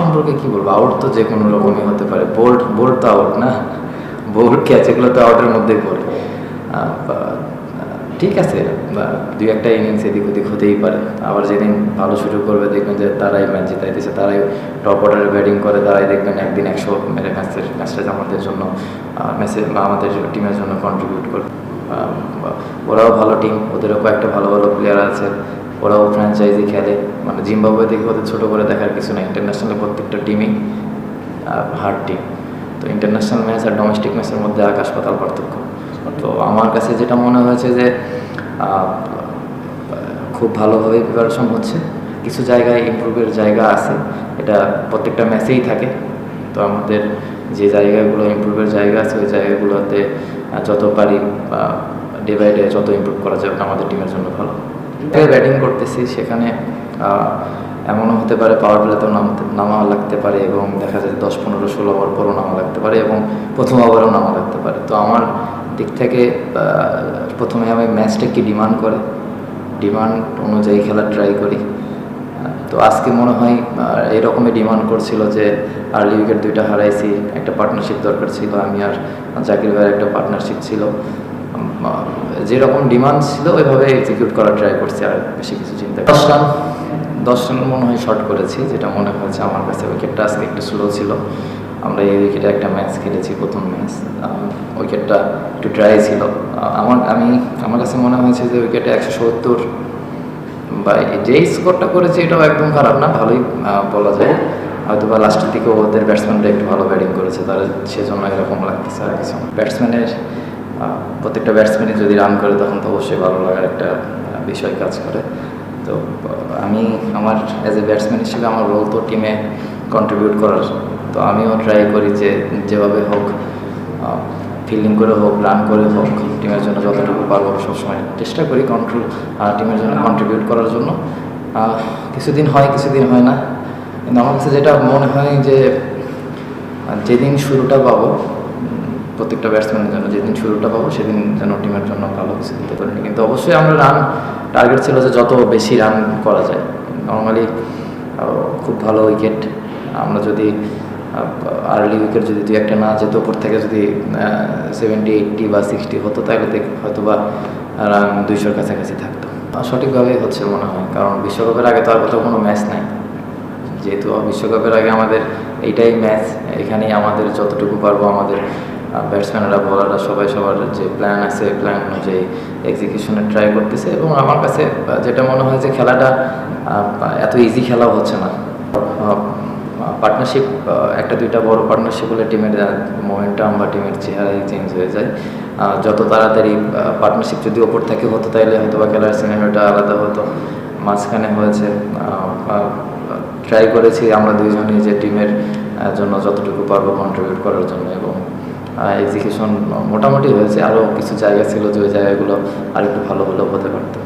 সম্পর্কে কি বলব? আউট তো যে কোনো রকমই হতে পারে। বোল্ড বোল্ড তো আউট না? বোল্ড ক্যাচ এগুলো তো আউটের মধ্যেই পড়ে। ঠিক আছে। দুই একটা ইনিংস এদিক ওদিক হতেই পারে। আবার যেদিন ভালো শুরু করবে, দেখবেন যে তারাই ম্যাচ জিতাইতেছে তারাই টপ অর্ডারে ব্যাটিং করে, তারাই দেখবেন একদিন একশো মেরে ম্যাচের, ম্যাচটা আমাদের জন্য ম্যাচে আমাদের টিমের জন্য কন্ট্রিবিউট করবে। ওরাও ভালো টিম ওদেরও কয়েকটা ভালো ভালো প্লেয়ার আছে। ওরাও ফ্র্যাঞ্চাইজি খেলে। মানে জিম্বাবুয়ে থেকে ওদের ছোটো করে দেখার কিছু না ইন্টারন্যাশনাল প্রত্যেকটা টিমই হার্ড টিম তো ইন্টারন্যাশনাল ম্যাচ আর ডোমেস্টিক ম্যাচের মধ্যে আকাশ পাতাল পার্থক্য। তো আমার কাছে যেটা মনে হয়েছে যে খুব ভালোভাবে প্রিপারেশন হচ্ছে। কিছু জায়গায় ইমপ্রুভের জায়গা আছে। এটা প্রত্যেকটা ম্যাচেই থাকে। তো আমাদের যে জায়গাগুলো ইমপ্রুভের জায়গা আছে, ওই জায়গাগুলোতে যত পারি ডে বাই ডে যত ইমপ্রুভ করা যাবে, আমাদের টিমের জন্য ভালো। ব্যাটিং করতেছি। সেখানে এমনও হতে পারে পাওয়ার প্লেতেও নামতে নামা লাগতে পারে এবং দেখা যায় দশ, পনেরো, ষোলো ওভার পরও নামা লাগতে পারে এবং প্রথম ওভারও নামা লাগতে পারে। তো আমার দিক থেকে প্রথমে আমি ম্যাচটা কি ডিমান্ড করে? ডিমান্ড অনুযায়ী খেলা ট্রাই করি। তো আজকে মনে হয় এরকমই ডিমান্ড করছিল যে আর্লি উইকেট দুইটা হারাইছি, একটা পার্টনারশিপ দরকার ছিল, আমি আর জাকির ভাইয়ের একটা পার্টনারশিপ ছিল। যেরকম ডিমান্ড ছিল, ওইভাবে এক্সিকিউট করার ট্রাই করছি আর বেশি কিছু চিন্তা দশ রান দশ রান মনে হয় শর্ট করেছি, যেটা মনে হয়েছে আমার কাছে উইকেটটা আজকে একটু স্লো ছিল। আমরা এই উইকেটে একটা ম্যাচ খেলেছি, প্রথম ম্যাচ উইকেটটা একটু ড্রাই ছিল। আমার, আমি, আমার কাছে মনে হয়েছে যে উইকেটে একশো সত্তর বা এই যে স্কোরটা করেছে, এটাও একদম খারাপ না, ভালোই বলা যায়। হয়তো বা লাস্টের দিকে ওদের ব্যাটসম্যানরা একটু ভালো ব্যাটিং করেছে, তারা সেজন্য এরকম লাগতেছে আর কিছু ব্যাটসম্যানের প্রত্যেকটা ব্যাটসম্যানই যদি রান করে, তখন তো অবশ্যই ভালো লাগার একটা বিষয় কাজ করে। তো আমি আমার অ্যাজ এ ব্যাটসম্যান হিসেবে আমার রোল তো টিমে কন্ট্রিবিউট করার। তো আমিও ট্রাই করি যে, যেভাবে হোক ফিল্ডিং করে হোক রান করে হোক টিমের জন্য যতটুকু পারব সবসময় চেষ্টা করি কন্ট্রোল টিমের জন্য কন্ট্রিবিউট করার জন্য। কিছুদিন হয় কিছুদিন হয় না। কিন্তু আমার কাছে যেটা মনে হয় যে যেদিন শুরুটা পাবো প্রত্যেকটা ব্যাটসম্যানের জন্য যেদিন শুরুটা পাবো, সেদিন যেন টিমের জন্য ভালো কিছু দিতে পারিনি কিন্তু অবশ্যই আমরা রান টার্গেট ছিল যে যত বেশি রান করা যায়। নর্মালি খুব ভালো উইকেট আমরা যদি আর্লি উইকেট যদি দুই একটা না যেত ওপর থেকে যদি সেভেন্টি এইটটি বা সিক্সটি হতো, তাহলে হয়তো বা রান দুইশোর কাছাকাছি থাকতো। সঠিকভাবেই হচ্ছে মনে হয়। কারণ বিশ্বকাপের আগে তো আর কোথাও কোনো ম্যাচ নাই। যেহেতু বিশ্বকাপের আগে আমাদের এইটাই ম্যাচ এখানেই আমাদের যতটুকু পারব আমাদের ব্যাটসম্যানরা বলাররা সবাই সবার যে প্ল্যান আছে প্ল্যান অনুযায়ী এক্সিকিউশনের ট্রাই করতেছে এবং আমার কাছে যেটা মনে হয় যে খেলাটা এত ইজি খেলাও হচ্ছে না। পার্টনারশিপ একটা দুইটা বড় পার্টনারশিপ হলে টিমের মোমেন্টাম বা টিমের চেহারাই চেঞ্জ হয়ে যায়। যত তাড়াতাড়ি পার্টনারশিপ যদি ওপর থেকে হতো তাহলে হয়তো বা খেলার সিনেমাটা আলাদা হতো। মাঝখানে হয়েছে ট্রাই করেছি আমরা দুইজনই যে টিমের জন্য যতটুকু পারব কন্ট্রিবিউট করার জন্য এবং এক্সিকিউশন মোটামুটি হয়েছে। আরও কিছু জায়গা ছিল যে ওই জায়গাগুলো আর একটু ভালো হলেও হতে পারতো।